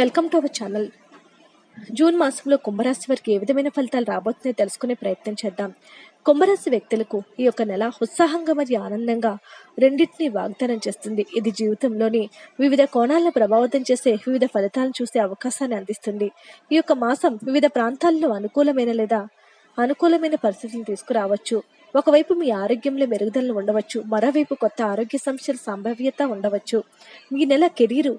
Welcome to our channel June మాసంలో కుంభరాశి వారికి ఏ విధమైన ఫలితాలు రాబోతున్నాయో తెలుసుకునే ప్రయత్నం చేద్దాం. కుంభరాశి వ్యక్తులకు ఈ యొక్క నెల ఉత్సాహంగా మరియు ఆనందంగా రెండింటిని వాగ్దానం చేస్తుంది. ఇది జీవితంలోని వివిధ కోణాలను ప్రభావితం చేసే వివిధ ఫలితాలను చూసే అవకాశాన్ని అందిస్తుంది. ఈ యొక్క మాసం వివిధ ప్రాంతాల్లో అనుకూలమైన లేదా అనుకూలమైన పరిస్థితులు తీసుకురావచ్చు. ఒకవైపు మీ ఆరోగ్యంలో మెరుగుదలను ఉండవచ్చు. మరోవైపు కొత్త ఆరోగ్య సమస్యల సంభావ్యత ఉండవచ్చు. మీ నెల కెరీరు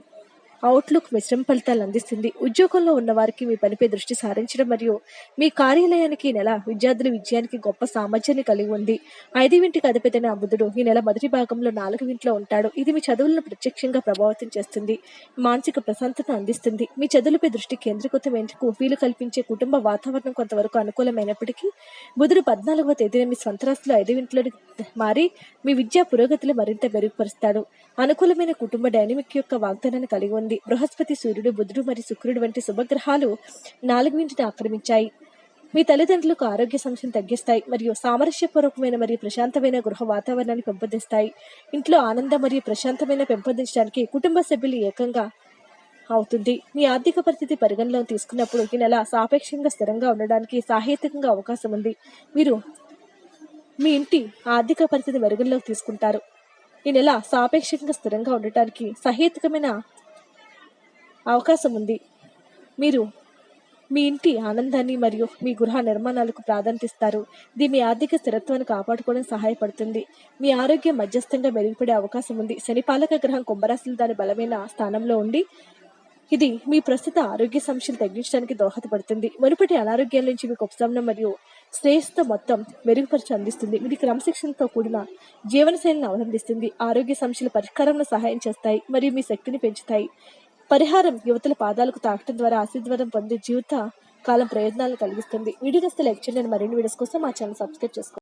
అవుట్లుక్ మిశ్రమ ఫలితాలు అందిస్తుంది. ఉద్యోగంలో ఉన్నవారికి మీ పనిపై దృష్టి సారించడం మరియు మీ కార్యాలయానికి ఈ నెల విద్యార్థుల విజయానికి గొప్ప సామర్థ్యాన్ని కలిగి ఉంది. ఐదవింటికి అధిపతైన బుధుడు ఈ నెల మొదటి భాగంలో నాలుగు ఉంటాడు. ఇది మీ చదువులను ప్రత్యక్షంగా ప్రభావితం చేస్తుంది. మానసిక ప్రశాంతతను అందిస్తుంది. మీ చదువులపై దృష్టి కేంద్రీకృతమేందుకు వీలు కల్పించే కుటుంబ వాతావరణం కొంతవరకు అనుకూలమైనప్పటికీ బుధుడు పద్నాలుగవ తేదీన మీ స్వంత రాశిలో ఐదు మారి మీ విద్యా పురోగతిలో మరింత మెరుగుపరుస్తాడు. అనుకూలమైన కుటుంబ డైనమిక్ యొక్క వాగ్దానాన్ని కలిగి ఉంది. బృహస్పతి సూర్యుడు బుధుడు మరియు శుక్రుడు వంటి శుభగ్రహాలు నాలుగింటిని ఆక్రమించాయి. మీ తల్లిదండ్రులకు ఆరోగ్య సమస్యను తగ్గిస్తాయి మరియు సామరస్యపూర్వకమైన మరియు ప్రశాంతమైన గృహ వాతావరణాన్ని పెంపొందిస్తాయి. ఇంట్లో ఆనందం మరియు ప్రశాంతమైన పెంపొందించడానికి కుటుంబ సభ్యులు ఏకంగా అవుతుంది. మీ ఆర్థిక పరిస్థితి పరిగణలోకి తీసుకున్నప్పుడు ఈ నెల సాపేక్షంగా స్థిరంగా ఉండడానికి సాహిత్యంగా అవకాశం ఉంది. మీరు మీ ఇంటి ఆర్థిక పరిస్థితి మెరుగుల్లోకి తీసుకుంటారు. ఈ నెల సాపేక్షంగా స్థిరంగా ఉండటానికి సహేతుకమైన అవకాశం ఉంది. మీరు మీ ఇంటి ఆనందాన్ని మరియు మీ గృహ నిర్మాణాలకు ప్రాధాన్యతిస్తారు. ఇది మీ ఆర్థిక స్థిరత్వాన్ని కాపాడుకోవడం సహాయపడుతుంది. మీ ఆరోగ్యం మధ్యస్థంగా మెరుగుపడే అవకాశం ఉంది. శనిపాలక గ్రహం కుంభరాశులు దాని బలమైన స్థానంలో ఉండి ఇది మీ ప్రస్తుత ఆరోగ్య సమస్యలు తగ్గించడానికి దోహదపడుతుంది. మునుపటి అనారోగ్యాల నుంచి మీకు ఉపశమనం మరియు శ్రేయస్తో మొత్తం మెరుగుపరిచి అందిస్తుంది. ఇది క్రమశిక్షణతో కూడిన జీవనశైలిని అవలంబిస్తుంది. ఆరోగ్య సమస్యల పరిష్కారంలో సహాయం చేస్తాయి మరియు మీ శక్తిని పెంచుతాయి. పరిహారం యువతల పాదాలకు తాకటం ద్వారా ఆశీర్వాదం పొందే జీవిత కాలం ప్రయోజనాలు కలిగిస్తుంది. వీడియో నస్తే లైక్ చేయండి. మరిన్ని వీడియోస్ కోసం మా ఛానల్ సబ్స్క్రైబ్ చేసుకోండి.